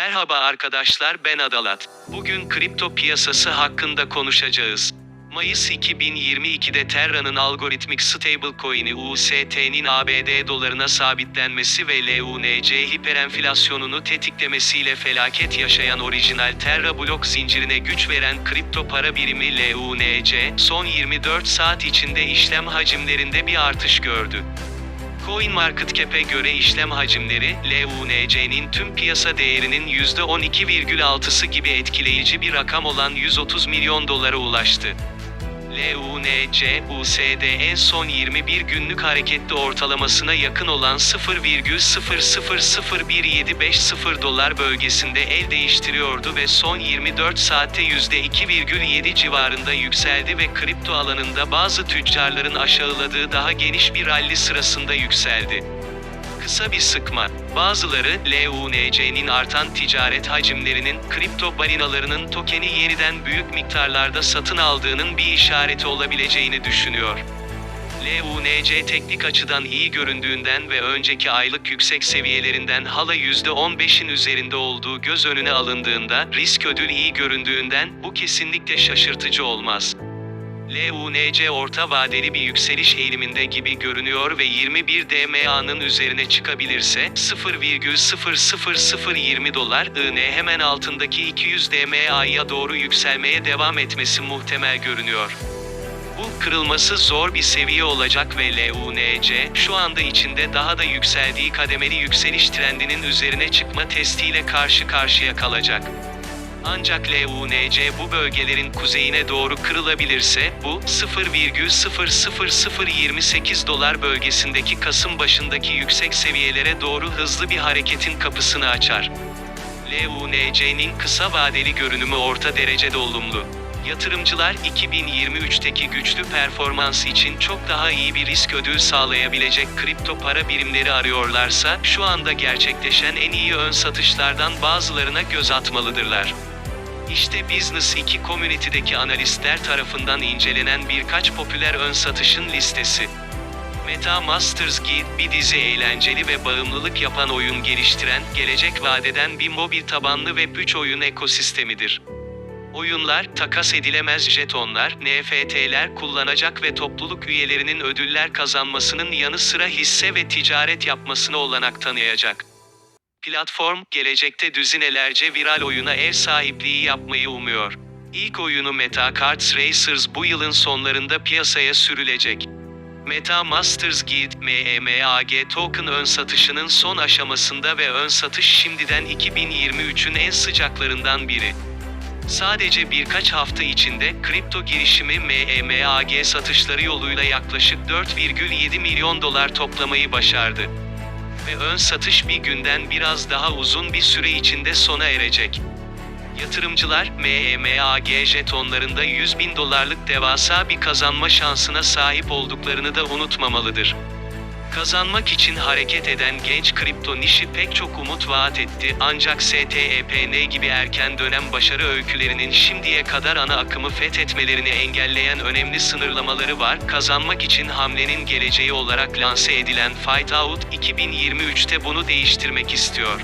Merhaba arkadaşlar ben Adalat. Bugün kripto piyasası hakkında konuşacağız. Mayıs 2022'de Terra'nın algoritmik stablecoin'i UST'nin ABD dolarına sabitlenmesi ve LUNC hiperenflasyonunu tetiklemesiyle felaket yaşayan orijinal Terra blok zincirine güç veren kripto para birimi LUNC, son 24 saat içinde işlem hacimlerinde bir artış gördü. CoinMarketCap'e göre işlem hacimleri, LUNC'nin tüm piyasa değerinin %12,6'sı gibi etkileyici bir rakam olan 130 milyon dolara ulaştı. LUNC, USD en son 21 günlük hareketli ortalamasına yakın olan 0,00017550 dolar bölgesinde el değiştiriyordu ve son 24 saatte %2,7 civarında yükseldi ve kripto alanında bazı tüccarların aşağıladığı daha geniş bir rally sırasında yükseldi. Kısa bir sıkma. Bazıları, LUNC'nin artan ticaret hacimlerinin, kripto balinalarının tokeni yeniden büyük miktarlarda satın aldığının bir işareti olabileceğini düşünüyor. LUNC teknik açıdan iyi göründüğünden ve önceki aylık yüksek seviyelerinden hala %15'in üzerinde olduğu göz önüne alındığında, risk ödül iyi göründüğünden, bu kesinlikle şaşırtıcı olmaz. LUNC orta vadeli bir yükseliş eğiliminde gibi görünüyor ve 21 DMA'nın üzerine çıkabilirse 0,00020 dolar IN hemen altındaki 200 DMA'ya doğru yükselmeye devam etmesi muhtemel görünüyor. Bu kırılması zor bir seviye olacak ve LUNC şu anda içinde daha da yükseldiği kademeli yükseliş trendinin üzerine çıkma testiyle karşı karşıya kalacak. Ancak LUNC bu bölgelerin kuzeyine doğru kırılabilirse, bu, 0,00028 dolar bölgesindeki Kasım başındaki yüksek seviyelere doğru hızlı bir hareketin kapısını açar. LUNC'nin kısa vadeli görünümü orta derecede olumlu. Yatırımcılar 2023'teki güçlü performans için çok daha iyi bir risk ödül sağlayabilecek kripto para birimleri arıyorlarsa, şu anda gerçekleşen en iyi ön satışlardan bazılarına göz atmalıdırlar. İşte Business 2 Community'deki analistler tarafından incelenen birkaç popüler ön satışın listesi. Meta Masters Guild bir dizi eğlenceli ve bağımlılık yapan oyun geliştiren, gelecek vadeden bir mobil tabanlı Web 3 oyun ekosistemidir. Oyunlar, takas edilemez jetonlar, NFT'ler kullanacak ve topluluk üyelerinin ödüller kazanmasının yanı sıra hisse ve ticaret yapmasına olanak tanıyacak. Platform, gelecekte düzinelerce viral oyuna ev sahipliği yapmayı umuyor. İlk oyunu Meta Cards Racers bu yılın sonlarında piyasaya sürülecek. Meta Masters Guild, MEMAG token ön satışının son aşamasında ve ön satış şimdiden 2023'ün en sıcaklarından biri. Sadece birkaç hafta içinde kripto girişimi MEMAG satışları yoluyla yaklaşık 4,7 milyon dolar toplamayı başardı. Ve ön satış bir günden biraz daha uzun bir süre içinde sona erecek. Yatırımcılar, MEMAG jetonlarında 100 bin dolarlık devasa bir kazanma şansına sahip olduklarını da unutmamalıdır. Kazanmak için hareket eden genç kripto nişi pek çok umut vaat etti ancak STEPN gibi erken dönem başarı öykülerinin şimdiye kadar ana akımı fethetmelerini engelleyen önemli sınırlamaları var. Kazanmak için hamlenin geleceği olarak lanse edilen Fight Out 2023'te bunu değiştirmek istiyor.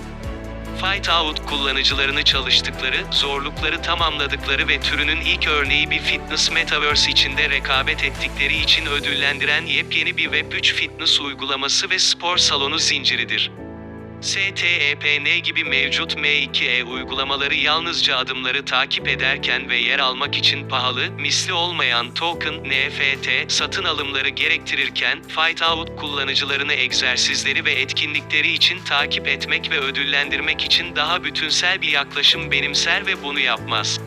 Fight Out kullanıcılarını çalıştıkları, zorlukları tamamladıkları ve türünün ilk örneği bir fitness metaverse içinde rekabet ettikleri için ödüllendiren yepyeni bir Web3 fitness uygulaması ve spor salonu zinciridir. STEPN gibi mevcut M2E uygulamaları yalnızca adımları takip ederken ve yer almak için pahalı, misli olmayan token, NFT, satın alımları gerektirirken, Fight Out kullanıcılarını egzersizleri ve etkinlikleri için takip etmek ve ödüllendirmek için daha bütünsel bir yaklaşım benimser ve bunu yapmaz.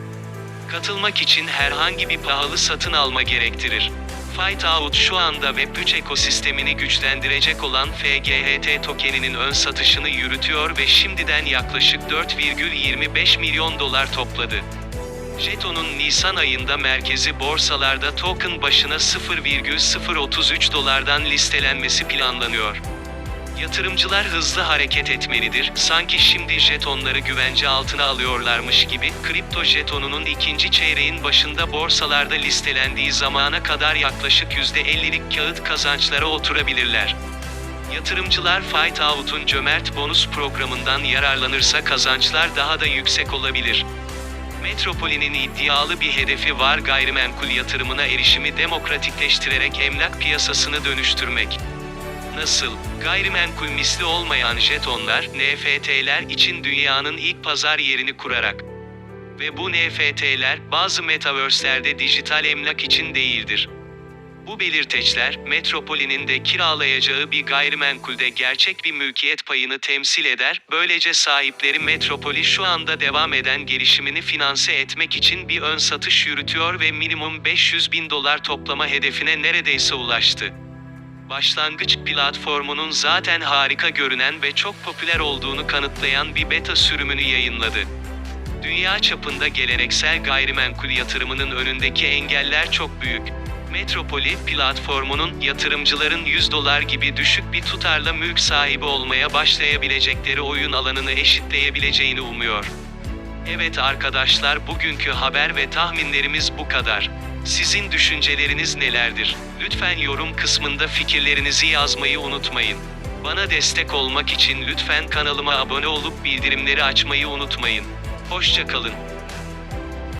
Katılmak için herhangi bir pahalı satın alma gerektirir. Fight Out şu anda Web3 ekosistemini güçlendirecek olan FGHT tokeninin ön satışını yürütüyor ve şimdiden yaklaşık 4,25 milyon dolar topladı. Jeton'un Nisan ayında merkezi borsalarda token başına 0,033 dolardan listelenmesi planlanıyor. Yatırımcılar hızlı hareket etmelidir. Sanki şimdi jetonları güvence altına alıyorlarmış gibi, kripto jetonunun ikinci çeyreğin başında borsalarda listelendiği zamana kadar yaklaşık %50'lik kağıt kazançlara oturabilirler. Yatırımcılar Fight Out'un cömert bonus programından yararlanırsa kazançlar daha da yüksek olabilir. Metropoli'nin iddialı bir hedefi var gayrimenkul yatırımına erişimi demokratikleştirerek emlak piyasasını dönüştürmek. Nasıl? Gayrimenkul misli olmayan jetonlar, NFT'ler için dünyanın ilk pazar yerini kurarak. Ve bu NFT'ler bazı metaverse'lerde dijital emlak için değildir. Bu belirteçler, Metropoli'nin de kiralayacağı bir gayrimenkulde gerçek bir mülkiyet payını temsil eder, böylece sahipleri Metropoli şu anda devam eden gelişimini finanse etmek için bir ön satış yürütüyor ve minimum 500 bin dolar toplama hedefine neredeyse ulaştı. Başlangıç platformunun zaten harika görünen ve çok popüler olduğunu kanıtlayan bir beta sürümünü yayınladı. Dünya çapında geleneksel gayrimenkul yatırımının önündeki engeller çok büyük. Metropoli platformunun yatırımcıların 100 dolar gibi düşük bir tutarla mülk sahibi olmaya başlayabilecekleri oyun alanını eşitleyebileceğini umuyor. Evet arkadaşlar bugünkü haber ve tahminlerimiz bu kadar. Sizin düşünceleriniz nelerdir? Lütfen yorum kısmında fikirlerinizi yazmayı unutmayın. Bana destek olmak için lütfen kanalıma abone olup bildirimleri açmayı unutmayın. Hoşça kalın.